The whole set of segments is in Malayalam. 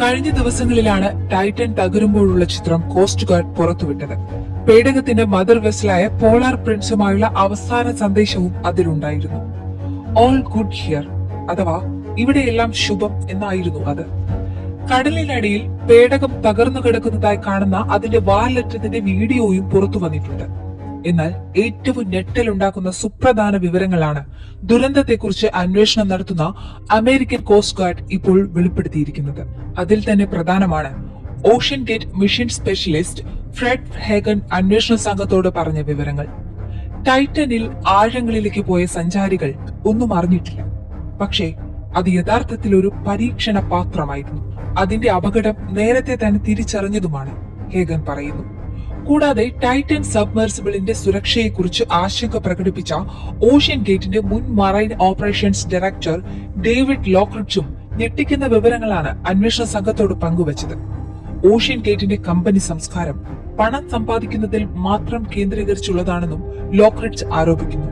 കഴിഞ്ഞ ദിവസങ്ങളിലാണ് ടൈറ്റൻ തകരുമ്പോഴുള്ള ചിത്രം കോസ്റ്റ് ഗാർഡ് പുറത്തുവിട്ടത്. പേടകത്തിന്റെ മദർ വെസലായ പോളാർ പ്രിൻസുമായുള്ള അവസാന സന്ദേശവും അതിലുണ്ടായിരുന്നു. ഓൾ ഗുഡ് ഹിയർ അഥവാ ഇവിടെയെല്ലാം ശുഭം എന്നായിരുന്നു അത്. കടലിനടിയിൽ പേടകം തകർന്നു കിടക്കുന്നതായി കാണുന്ന അതിന്റെ വാലറ്റത്തിന്റെ വീഡിയോയും പുറത്തു വന്നിട്ടുണ്ട് എന്നാൽ ഏറ്റവും ഞെട്ടലുണ്ടാക്കുന്ന സുപ്രധാന വിവരങ്ങളാണ് ദുരന്തത്തെക്കുറിച്ച് അന്വേഷണം നടത്തുന്ന അമേരിക്കൻ കോസ്റ്റ് ഗാർഡ് ഇപ്പോൾ വെളിപ്പെടുത്തിയിരിക്കുന്നത്. അതിൽ തന്നെ പ്രധാനമാണ് Ocean Gate mission specialist Fred Hagen അന്വേഷണ സംഘത്തോട് പറഞ്ഞ വിവരങ്ങൾ. ടൈറ്റനിൽ ആഴങ്ങളിലേക്ക് പോയ സഞ്ചാരികൾ ഒന്നും അറിഞ്ഞിട്ടില്ല. പക്ഷേ അത് യഥാർത്ഥത്തിൽ ഒരു പരീക്ഷണ പാത്രമായിരുന്നു. അതിന്റെ അപകടം നേരത്തെ തന്നെ തിരിച്ചറിഞ്ഞതുമാണ് ഹേഗൻ പറയുന്നു. കൂടാതെ ടൈറ്റൻ സബ്മേഴ്സിബിളിന്റെ സുരക്ഷയെക്കുറിച്ച് ആശങ്ക പ്രകടിപ്പിച്ച ഓഷ്യൻ ഗേറ്റിന്റെ മുൻ മറൈൻ ഓപ്പറേഷൻസ് ഡയറക്ടർ ഡേവിഡ് ലോക്രിഡ്ജും ഞെട്ടിക്കുന്ന വിവരങ്ങളാണ് അന്വേഷണ സംഘത്തോട് പങ്കുവച്ചത്. ഓഷ്യൻ ഗേറ്റിന്റെ കമ്പനി സംസ്കാരം പണം സമ്പാദിക്കുന്നതിൽ മാത്രം കേന്ദ്രീകരിച്ചുള്ളതാണെന്നും ലോക്രിഡ്ജ് ആരോപിക്കുന്നു.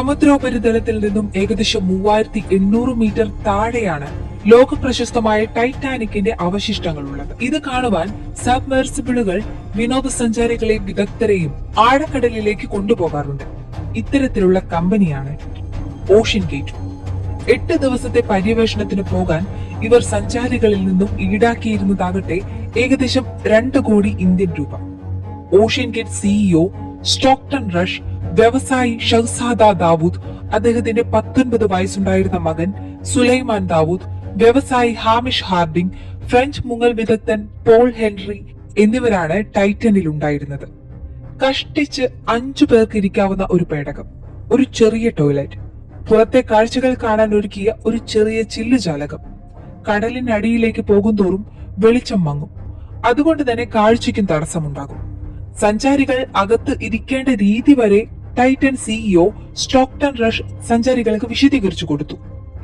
സമുദ്രോപരിതലത്തിൽ നിന്നും ഏകദേശം മൂവായിരത്തി എണ്ണൂറ് മീറ്റർ താഴെയാണ് ലോക പ്രശസ്തമായ ടൈറ്റാനിക്കിന്റെ അവശിഷ്ടങ്ങളുള്ളത്. ഇത് കാണുവാൻ സബ്മെർസിബിളുകൾ വിനോദസഞ്ചാരികളെയും വിദഗ്ധരെയും ആഴക്കടലിലേക്ക് കൊണ്ടുപോകാറുണ്ട്. ഇത്തരത്തിലുള്ള കമ്പനിയാണ് ഓഷ്യൻ ഗേറ്റ്. എട്ട് ദിവസത്തെ പര്യവേഷണത്തിന് പോകാൻ ഇവർ സഞ്ചാരികളിൽ നിന്നും ഈടാക്കിയിരുന്നതാകട്ടെ ഏകദേശം രണ്ട് കോടി ഇന്ത്യൻ രൂപ. Ocean Gate CEO Stockton Rush വ്യവസായി ഷഹ്സാദ ദാവൂദ് അദ്ദേഹത്തിന്റെ പത്തൊൻപത് വയസ്സുണ്ടായിരുന്ന മകൻ സുലൈമാൻ ദാവൂദ് വ്യവസായി ഹാമിഷ് ഹാർഡിംഗ് ഫ്രഞ്ച് മുങ്ങൽ വിദഗ്ധൻ പോൾ ഹെൻറി എന്നിവരാണ് ടൈറ്റനിൽ ഉണ്ടായിരുന്നത്. കഷ്ടിച്ച് അഞ്ചു പേർക്ക് ഇരിക്കാവുന്ന ഒരു പേടകം ഒരു ചെറിയ ടോയ്ലറ്റ് പുറത്തെ കാഴ്ചകൾ കാണാൻ ഒരുക്കിയ ഒരു ചെറിയ ചില്ലുചാലകം കടലിനടിയിലേക്ക് പോകുന്തോറും വെളിച്ചം മങ്ങും അതുകൊണ്ട് തന്നെ കാഴ്ചയ്ക്കും തടസ്സമുണ്ടാകും. സഞ്ചാരികൾ അകത്ത് ഇരിക്കേണ്ട രീതി വരെ ടൈറ്റൻ സിഇഒ സ്റ്റോക്ടൺ റഷ് സഞ്ചാരികൾക്ക് വിശദീകരിച്ചു കൊടുത്തു.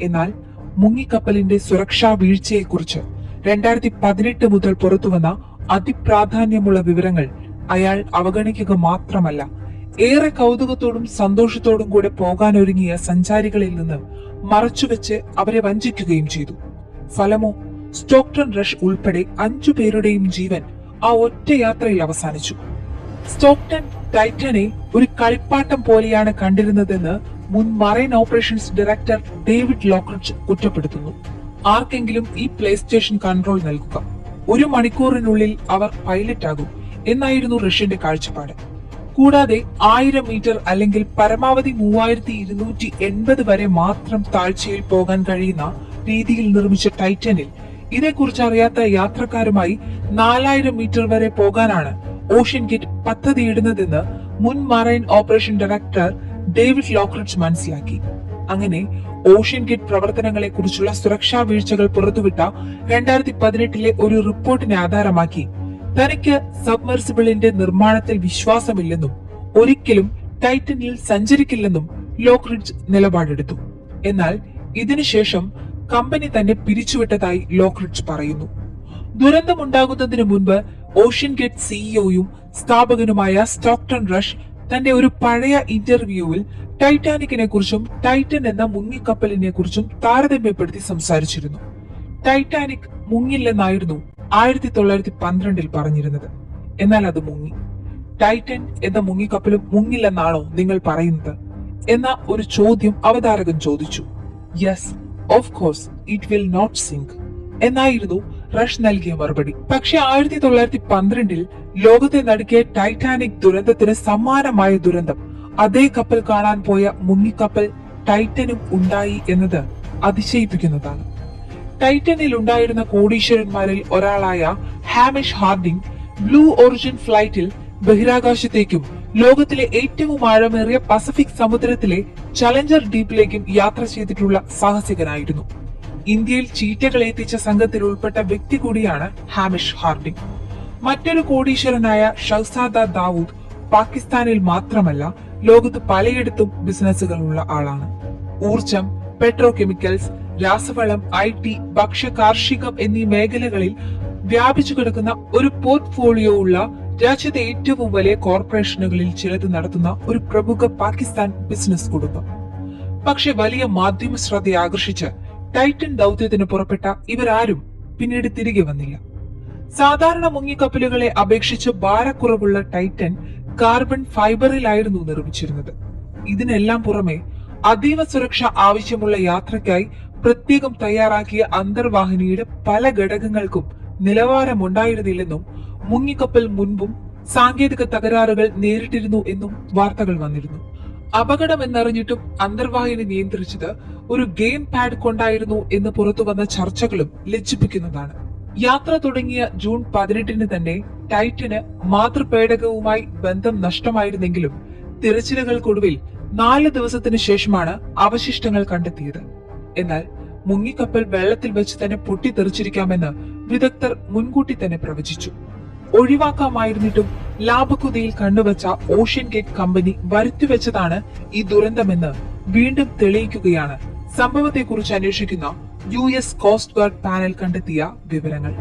എന്നാൽ മുങ്ങിക്കപ്പലിന്റെ സുരക്ഷാ വീഴ്ചയെക്കുറിച്ച് രണ്ടായിരത്തി പതിനെട്ട് മുതൽ പുറത്തുവന്ന അതിപ്രാധാന്യമുള്ള വിവരങ്ങൾ അയാൾ അവഗണിക്കുക മാത്രമല്ല ഏറെ കൗതുകത്തോടും സന്തോഷത്തോടും കൂടെ പോകാനൊരുങ്ങിയ സഞ്ചാരികളിൽ നിന്ന് മറച്ചുവെച്ച് അവരെ വഞ്ചിക്കുകയും ചെയ്തു. ഫലമോ സ്റ്റോക്ടൺ റഷ് ഉൾപ്പെടെ അഞ്ചു പേരുടെയും ജീവൻ ആ ഒറ്റ യാത്രയിൽ അവസാനിച്ചു. സ്റ്റോക്ടൺ ടൈറ്റനെ ഒരു കളിപ്പാട്ടം പോലെയാണ് കണ്ടിരുന്നതെന്ന് മുൻ marine operations director David Lochridge കുറ്റപ്പെടുത്തുന്നു. ആർക്കെങ്കിലും ഈ പ്ലേ സ്റ്റേഷൻ കൺട്രോൾ നൽകുക. ഒരു മണിക്കൂറിനുള്ളിൽ അവർ പൈലറ്റ് ആകും എന്നായിരുന്നു റഷ്യന്റെ കാഴ്ചപ്പാട്. കൂടാതെ ആയിരം മീറ്റർ അല്ലെങ്കിൽ പരമാവധി മൂവായിരത്തി ഇരുന്നൂറ്റി എൺപത് വരെ മാത്രം താഴ്ചയിൽ പോകാൻ കഴിയുന്ന രീതിയിൽ നിർമ്മിച്ച ടൈറ്റനിൽ ഇതേക്കുറിച്ച് അറിയാത്ത യാത്രക്കാരുമായി നാലായിരം മീറ്റർ വരെ പോകാനാണ് ഓഷ്യൻ ഗേറ്റ് പദ്ധതിയിടുന്നതെന്ന് മുൻ marine operation director David Lochridge മനസ്സിലാക്കി. അങ്ങനെ ഓഷ്യൻ ഗേറ്റ് പ്രവർത്തനങ്ങളെ കുറിച്ചുള്ള സുരക്ഷാ വീഴ്ചകൾ പുറത്തുവിട്ട രണ്ടായിരത്തി പതിനെട്ടിലെ ഒരു റിപ്പോർട്ടിനെ ആധാരമാക്കി. തനിക്ക് സബ്മർസിബിളിന്റെ നിർമ്മാണത്തിൽ വിശ്വാസമില്ലെന്നും ഒരിക്കലും ടൈറ്റനിൽ സഞ്ചരിക്കില്ലെന്നും ലോക്രിഡ്ജ് നിലപാടെടുത്തു. എന്നാൽ ഇതിനുശേഷം കമ്പനി തന്നെ പിരിച്ചുവിട്ടതായി ലോക്രിഡ്ജ് പറയുന്നു. ദുരന്തമുണ്ടാകുന്നതിന് മുൻപ് ഓഷ്യൻ ഗേറ്റ് സിഇഒയും സ്ഥാപകനുമായ സ്റ്റോക്ടൺ റഷ് തന്റെ ഒരു പഴയ ഇന്റർവ്യൂവിൽ ടൈറ്റാനിക്കിനെ കുറിച്ചും ടൈറ്റൻ എന്ന മുങ്ങിക്കപ്പലിനെ കുറിച്ചും താരതമ്യപ്പെടുത്തി സംസാരിച്ചിരുന്നു. ടൈറ്റാനിക് മുങ്ങില്ലെന്നായിരുന്നു ആയിരത്തി തൊള്ളായിരത്തി പന്ത്രണ്ടിൽ പറഞ്ഞിരുന്നത്. എന്നാൽ അത് മുങ്ങി. ടൈറ്റൻ എന്ന മുങ്ങിക്കപ്പലും മുങ്ങില്ലെന്നാണോ നിങ്ങൾ പറയുന്നത്? എന്ന ഒരു ചോദ്യം അവതാരകൻ ചോദിച്ചു. Yes of course it will not sink എന്നായിരുന്നു റഷ് നൽകിയ മറുപടി. പക്ഷേ ആയിരത്തി തൊള്ളായിരത്തി പന്ത്രണ്ടിൽ ലോകത്തെ നടുക്കിയ ടൈറ്റാനിക് ദുരന്തത്തിന് സമാനമായ ദുരന്തം. അതേ കപ്പൽ കാണാൻ പോയ മുങ്ങിക്കപ്പൽ ടൈറ്റനും ഉണ്ടായി എന്നത് അതിശയിപ്പിക്കുന്നതാണ്. ടൈറ്റനിൽ ഉണ്ടായിരുന്ന കോടീശ്വരന്മാരിൽ ഒരാളായ ഹാമിഷ് ഹാർഡിംഗ് ബ്ലൂ ഒറിജിൻ ഫ്ലൈറ്റിൽ ബഹിരാകാശത്തേക്കും ലോകത്തിലെ ഏറ്റവും ആഴമേറിയ പസഫിക് സമുദ്രത്തിലെ ചലഞ്ചർ ഡീപ്പിലേക്കും യാത്ര ചെയ്തിട്ടുള്ള സാഹസികനായിരുന്നു. ഇന്ത്യയിൽ ചീറ്റകൾ എത്തിച്ച സംഘത്തിൽ ഉൾപ്പെട്ട വ്യക്തി കൂടിയാണ് ഹാമിഷ് ഹാർഡിംഗ് മറ്റൊരു കോടീശ്വരനായ ഷൌസാദ ദാവൂദ് പാകിസ്ഥാനിൽ മാത്രമല്ല ലോകത്ത് പലയിടത്തും ബിസിനസ്സുകളുള്ള ആളാണ്. ഊർജം പെട്രോ കെമിക്കൽസ് രാസവളം ഐ ടി ഭക്ഷ്യ കാർഷികം എന്നീ മേഖലകളിൽ വ്യാപിച്ചു കിടക്കുന്ന ഒരു പോർട്ട്ഫോളിയോ ഉള്ള രാജ്യത്തെ ഏറ്റവും വലിയ കോർപ്പറേഷനുകളിൽ ചിലത് നടത്തുന്ന ഒരു പ്രമുഖ പാകിസ്ഥാൻ ബിസിനസ് കുടുംബം. പക്ഷെ വലിയ മാധ്യമ ശ്രദ്ധ ആകർഷിച്ച് ടൈറ്റൻ ദൗത്യത്തിന് പുറപ്പെട്ട ഇവരാരും പിന്നീട് തിരികെ വന്നില്ല. സാധാരണ മുങ്ങിക്കപ്പലുകളെ അപേക്ഷിച്ച് ഭാരക്കുറവുള്ള ടൈറ്റൻ കാർബൺ ഫൈബറിലായിരുന്നു നിർമ്മിച്ചിരുന്നത്. ഇതിനെല്ലാം പുറമെ അതീവ സുരക്ഷ ആവശ്യമുള്ള യാത്രയ്ക്കായി പ്രത്യേകം തയ്യാറാക്കിയ അന്തർവാഹിനിയുടെ പല ഘടകങ്ങൾക്കും നിലവാരമുണ്ടായിരുന്നില്ലെന്നും മുങ്ങിക്കപ്പൽ മുൻപും സാങ്കേതിക തകരാറുകൾ നേരിട്ടിരുന്നു എന്നും വാർത്തകൾ വന്നിരുന്നു. അപകടമെന്നറിഞ്ഞിട്ടും അന്തർവാഹിനി നിയന്ത്രിച്ചത് ഒരു ഗെയിം പാഡ് കൊണ്ടായിരുന്നു എന്ന് പുറത്തുവന്ന ചർച്ചകളും ലജ്ജിപ്പിക്കുന്നതാണ്. യാത്ര തുടങ്ങിയ ജൂൺ പതിനെട്ടിന് തന്നെ ടൈറ്റന് മാതൃപേടകവുമായി ബന്ധം നഷ്ടമായിരുന്നെങ്കിലും തിരച്ചിലുകൾക്കൊടുവിൽ നാല് ദിവസത്തിനു ശേഷമാണ് അവശിഷ്ടങ്ങൾ കണ്ടെത്തിയത്. എന്നാൽ മുങ്ങിക്കപ്പൽ വെള്ളത്തിൽ വെച്ച് തന്നെ പൊട്ടിത്തെറിച്ചിരിക്കാമെന്ന് വിദഗ്ധർ മുൻകൂട്ടി തന്നെ പ്രവചിച്ചു. ഒഴിവാക്കാമായിരുന്നിട്ടും ലാഭക്കുതിയിൽ കണ്ടുവച്ച ഓഷ്യൻ ഗേറ്റ് കമ്പനി വരുത്തിവെച്ചതാണ് ഈ ദുരന്തമെന്ന് വീണ്ടും തെളിയിക്കുകയാണ് സംഭവത്തെക്കുറിച്ച് അന്വേഷിക്കുന്ന U S coast guard panel കണ്ടെത്തിയ വിവരങ്ങൾ.